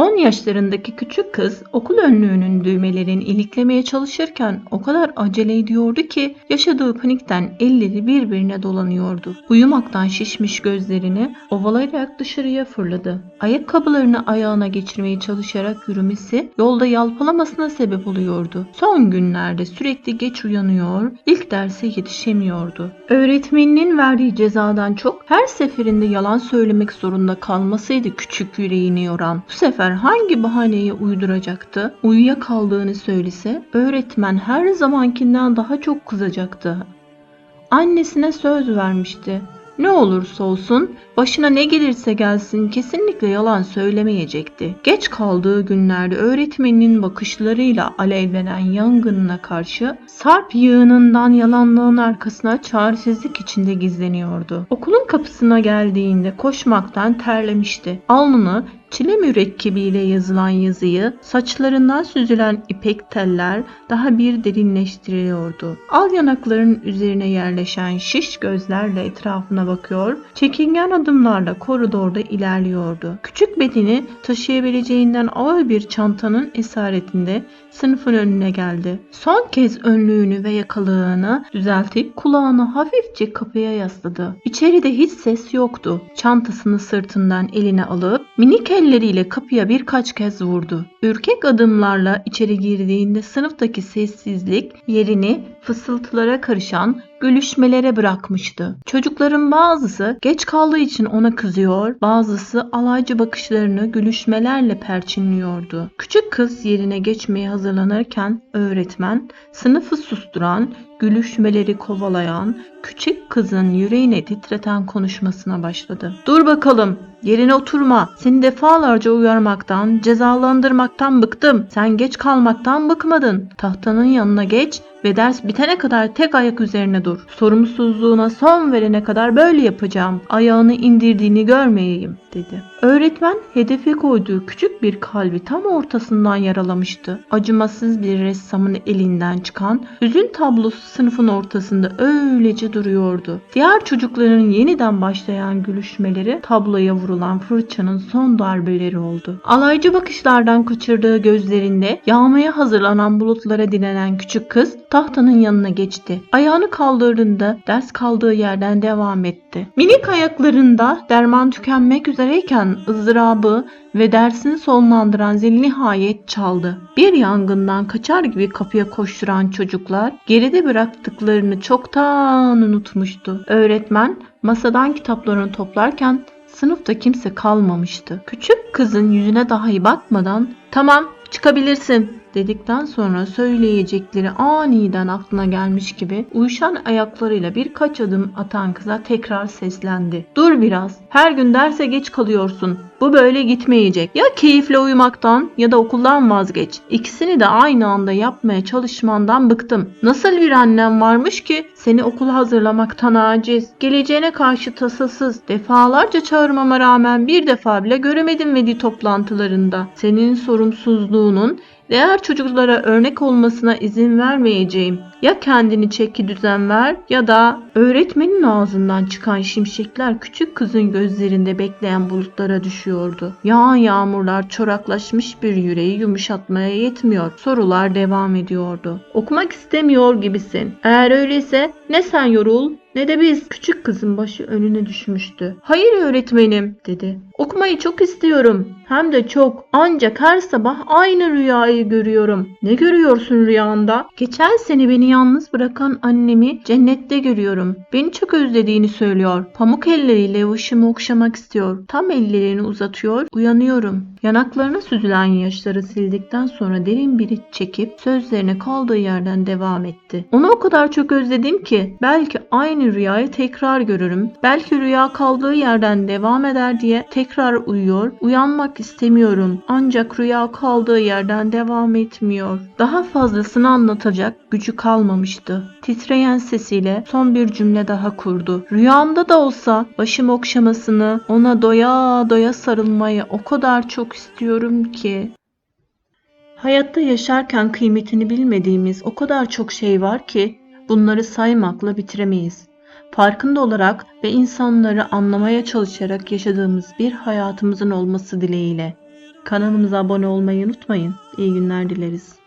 10 yaşlarındaki küçük kız okul önlüğünün düğmelerini iliklemeye çalışırken o kadar acele ediyordu ki yaşadığı panikten elleri birbirine dolanıyordu. Uyumaktan şişmiş gözlerini ovalayarak dışarıya fırladı. Ayakkabılarını ayağına geçirmeye çalışarak yürümesi yolda yalpalamasına sebep oluyordu. Son günlerde sürekli geç uyanıyor, ilk derse yetişemiyordu. Öğretmeninin verdiği cezadan çok her seferinde yalan söylemek zorunda kalmasıydı küçük yüreğini yoran. Bu sefer hangi bahaneyi uyduracaktı? Uyuyakaldığını söylese öğretmen her zamankinden daha çok kızacaktı. Annesine söz vermişti. Ne olursa olsun, başına ne gelirse gelsin kesinlikle yalan söylemeyecekti. Geç kaldığı günlerde öğretmeninin bakışlarıyla alevlenen yangınına karşı sarp yığınından yalanlığın arkasına çaresizlik içinde gizleniyordu. Okulun kapısına geldiğinde koşmaktan terlemişti. Alnını çile mürekkebiyle yazılan yazıyı, saçlarından süzülen ipek teller daha bir derinleştiriyordu. Al yanaklarının üzerine yerleşen şiş gözlerle etrafına bakıyor, çekingen adımlarla koridorda ilerliyordu. Küçük bedeni taşıyabileceğinden ağır bir çantanın esaretinde sınıfın önüne geldi. Son kez önlüğünü ve yakalığını düzeltip kulağını hafifçe kapıya yasladı. İçeride hiç ses yoktu. Çantasını sırtından eline alıp minik elleriyle kapıya birkaç kez vurdu. Ürkek adımlarla içeri girdiğinde sınıftaki sessizlik yerini fısıltılara karışan gülüşmelere bırakmıştı. Çocukların bazısı geç kaldığı için ona kızıyor, bazısı alaycı bakışlarını gülüşmelerle perçinliyordu. Küçük kız yerine geçmeye hazırlanırken öğretmen sınıfı susturan, gülüşmeleri kovalayan, küçük kızın yüreğini titreten konuşmasına başladı. Dur bakalım, yerine oturma. Seni defalarca uyarmaktan, cezalandırmaktan bıktım. Sen geç kalmaktan bıkmadın. Tahtanın yanına geç ve ders bitene kadar tek ayak üzerine dur. Sorumsuzluğuna son verene kadar böyle yapacağım. Ayağını indirdiğini görmeyeyim dedi. Öğretmen hedefe koyduğu küçük bir kalbi tam ortasından yaralamıştı. Acımasız bir ressamın elinden çıkan üzün tablosu sınıfın ortasında öylece duruyordu. Diğer çocukların yeniden başlayan gülüşmeleri tabloya vurulan fırçanın son darbeleri oldu. Alaycı bakışlardan kaçırdığı gözlerinde yağmaya hazırlanan bulutlara dilenen küçük kız tahtanın yanına geçti. Ayağını kaldırdığında ders kaldığı yerden devam etti. Minik ayaklarında derman tükenmek üzereyken ızdırabı ve dersini sonlandıran zil nihayet çaldı. Bir yangından kaçar gibi kapıya koşturan çocuklar geride bıraktıklarını çoktan unutmuştu. Öğretmen masadan kitaplarını toplarken sınıfta kimse kalmamıştı. Küçük kızın yüzüne dahi bakmadan "Tamam, çıkabilirsin." Dedikten sonra söyleyecekleri aniden aklına gelmiş gibi uyuşan ayaklarıyla birkaç adım atan kıza tekrar seslendi. Dur biraz. Her gün derse geç kalıyorsun. Bu böyle gitmeyecek. Ya keyifle uyumaktan ya da okuldan vazgeç. İkisini de aynı anda yapmaya çalışmandan bıktım. Nasıl bir annem varmış ki seni okula hazırlamaktan aciz. Geleceğine karşı tasasız. Defalarca çağırmama rağmen bir defa bile göremedim veli toplantılarında. Senin sorumsuzluğunun Diğer çocuklara örnek olmasına izin vermeyeceğim. Ya kendini çeki düzen ver ya da öğretmenin ağzından çıkan şimşekler küçük kızın gözlerinde bekleyen bulutlara düşüyordu. Yağan yağmurlar çoraklaşmış bir yüreği yumuşatmaya yetmiyor. Sorular devam ediyordu. Okumak istemiyor gibisin. Eğer öyleyse ne sen yorul ne de biz. Küçük kızın başı önüne düşmüştü. Hayır öğretmenim dedi. Okumayı çok istiyorum. Hem de çok. Ancak her sabah aynı rüyayı görüyorum. Ne görüyorsun rüyanda? Geçen sene beni yalnız bırakan annemi cennette görüyorum. Beni çok özlediğini söylüyor. Pamuk elleriyle başımı okşamak istiyor. Tam ellerini uzatıyor. Uyanıyorum. Yanaklarına süzülen yaşları sildikten sonra derin bir iç çekip sözlerine kaldığı yerden devam etti. Onu o kadar çok özledim ki belki aynı rüyayı tekrar görürüm. Belki rüya kaldığı yerden devam eder diye tekrar uyuyor. Uyanmak istemiyorum. Ancak rüya kaldığı yerden devam etmiyor. Daha fazlasını anlatacak gücü kalmamıştı. Titreyen sesiyle son bir cümle daha kurdu. Rüyamda da olsa başım okşamasını, ona doya doya sarılmayı o kadar çok istiyorum ki. Hayatta yaşarken kıymetini bilmediğimiz o kadar çok şey var ki bunları saymakla bitiremeyiz. Farkında olarak ve insanları anlamaya çalışarak yaşadığımız bir hayatımızın olması dileğiyle. Kanalımıza abone olmayı unutmayın. İyi günler dileriz.